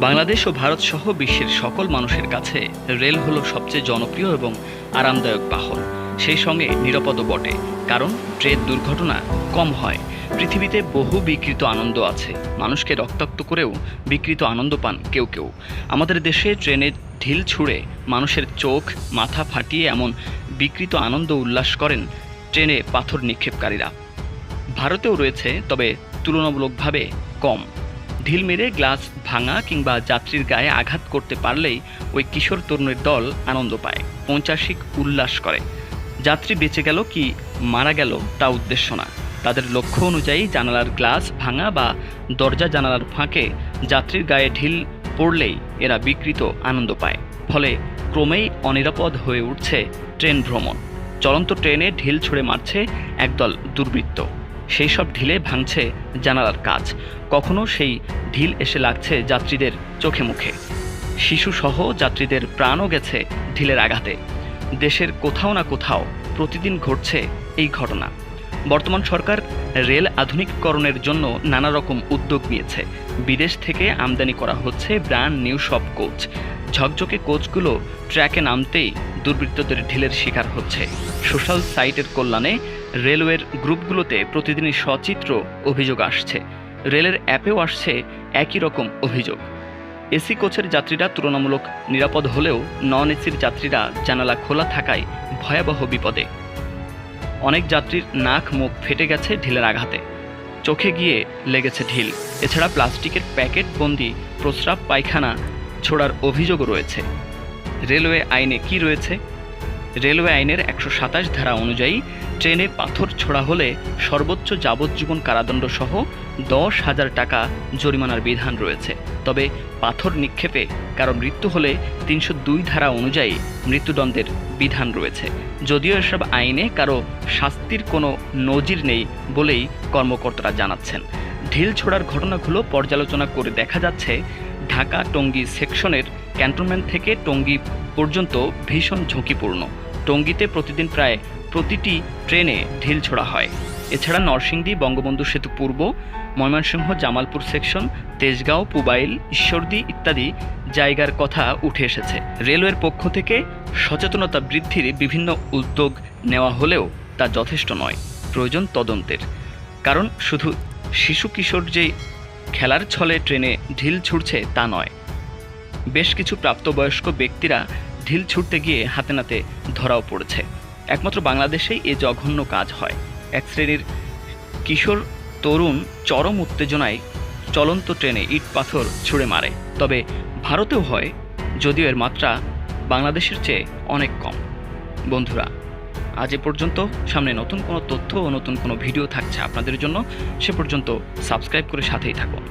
বাংলাদেশ ও ভারত সহ বিশ্বের সকল মানুষের কাছে রেল হলো সবচেয়ে জনপ্রিয় এবং আরামদায়ক বাহন। সেই সঙ্গে নিরাপদও বটে, কারণ ট্রেন দুর্ঘটনা কম হয়। পৃথিবীতে বহু বিকৃত আনন্দ আছে। মানুষকে রক্তাক্ত করেও বিকৃত আনন্দ পান কেউ কেউ। আমাদের দেশে ট্রেনে ঢিল ছুঁড়ে মানুষের চোখ, মাথা ফাটিয়ে এমন বিকৃত আনন্দ উল্লাস করেন ট্রেনে পাথর নিক্ষেপকারীরা। ভারতেও রয়েছে, তবে তুলনামূলকভাবে কম। ঢিল মেরে গ্লাস ভাঙা কিংবা যাত্রীর গায়ে আঘাত করতে পারলেই ওই কিশোর তরুণের দল আনন্দ পায়, পঞ্চাশিক উল্লাস করে। যাত্রী বেঁচে গেল কি মারা গেল তা উদ্দেশ্য না। তাদের লক্ষ্য অনুযায়ী জানালার গ্লাস ভাঙা বা দরজা জানালার ফাঁকে যাত্রীর গায়ে ঢিল পড়লেই এরা বিকৃত আনন্দ পায়। ফলে ক্রমেই অনিরাপদ হয়ে উঠছে ট্রেন ভ্রমণ। চলন্ত ট্রেনে ঢিল ছুঁড়ে মারছে একদল দুর্বৃত্ত। সেই সব ঢিলে ভাঙছে জানালার কাজ। কখনো সেই ঢিল এসে লাগছে যাত্রীদের চোখে মুখে। শিশুসহ যাত্রীদের প্রাণও গেছে ঢিলের আঘাতে। দেশের কোথাও না কোথাও প্রতিদিন ঘটছে এই ঘটনা। বর্তমান সরকার রেল আধুনিকীকরণের জন্য নানা রকম উদ্যোগ নিয়েছে। বিদেশ থেকে আমদানি করা হচ্ছে ব্র্যান্ড নিউ সব কোচ। ঝকঝকে কোচগুলো ট্র্যাকে নামতেই দুর্বৃত্তদের ঢিলের শিকার হচ্ছে। সোশ্যাল সাইটের কল্যাণে রেলওয়ের গ্রুপগুলোতে প্রতিদিনই সচিত্র অভিযোগ আসছে। রেলের অ্যাপেও আসছে একই রকম অভিযোগ। এসি কোচের যাত্রীরা তুলনামূলক নিরাপদ হলেও নন এসির যাত্রীরা জানালা খোলা থাকায় ভয়াবহ বিপদে। অনেক যাত্রীর নাক মুখ ফেটে গেছে ঢিলের আঘাতে। চোখে গিয়ে লেগেছে ঢিল। এছাড়া প্লাস্টিকের প্যাকেট বন্দি, প্রস্রাব পায়খানা ছোড়ার অভিযোগও রয়েছে। রেলওয়ে আইনে কি রয়েছে? রেলওয়ে আইনের একশো সাতাশ ধারা অনুযায়ী ট্রেনে পাথর ছোড়া হলে সর্বোচ্চ যাবজ্জীবন কারাদণ্ড সহ দশ হাজার টাকা জরিমানার বিধান রয়েছে। তবে পাথর নিক্ষেপে কারও মৃত্যু হলে তিনশো দুই ধারা অনুযায়ী মৃত্যুদণ্ডের বিধান রয়েছে। যদিও এসব আইনে কারও শাস্তির কোনো নজির নেই বলেই কর্মকর্তারা জানাচ্ছেন। ঢিল ছোড়ার ঘটনাগুলো পর্যালোচনা করে দেখা যাচ্ছে, ঢাকা টঙ্গী সেকশনের ক্যান্টনমেন্ট থেকে টঙ্গী পর্যন্ত ভীষণ ঝুঁকিপূর্ণ। টঙ্গীতে প্রতিদিন প্রায় প্রতিটি ট্রেনে ঢিল ছোড়া হয়। এছাড়া নরসিংদী, বঙ্গবন্ধু সেতু পূর্ব, ময়মনসিংহ, জামালপুর সেকশন, তেজগাঁও, পুবাইল, ঈশ্বরদী ইত্যাদি জায়গার কথা উঠে এসেছে। রেলওয়ের পক্ষ থেকে সচেতনতা বৃদ্ধির বিভিন্ন উদ্যোগ নেওয়া হলেও তা যথেষ্ট নয়। প্রয়োজন তদন্তের। কারণ শুধু শিশু কিশোর যে খেলার ছলে ট্রেনে ঢিল ছুটছে তা নয়। বেশ কিছু প্রাপ্তবয়স্ক ব্যক্তিরা ঢিল ছুটতে গিয়ে হাতে নাতে ধরাও পড়েছে। একমাত্র বাংলাদেশেই এ জঘন্য কাজ হয়। এক শ্রেণির কিশোর তরুণ চরম উত্তেজনায় চলন্ত ট্রেনে ইট পাথর ছুঁড়ে মারে। তবে ভারতেও হয়, যদিও এর মাত্রা বাংলাদেশের চেয়ে অনেক কম। বন্ধুরা, আজ এ পর্যন্ত সামনে নতুন কোনো তথ্য ও নতুন কোনো ভিডিও থাকছে আপনাদের জন্য, সে পর্যন্ত সাবস্ক্রাইব করে সাথেই থাকুন।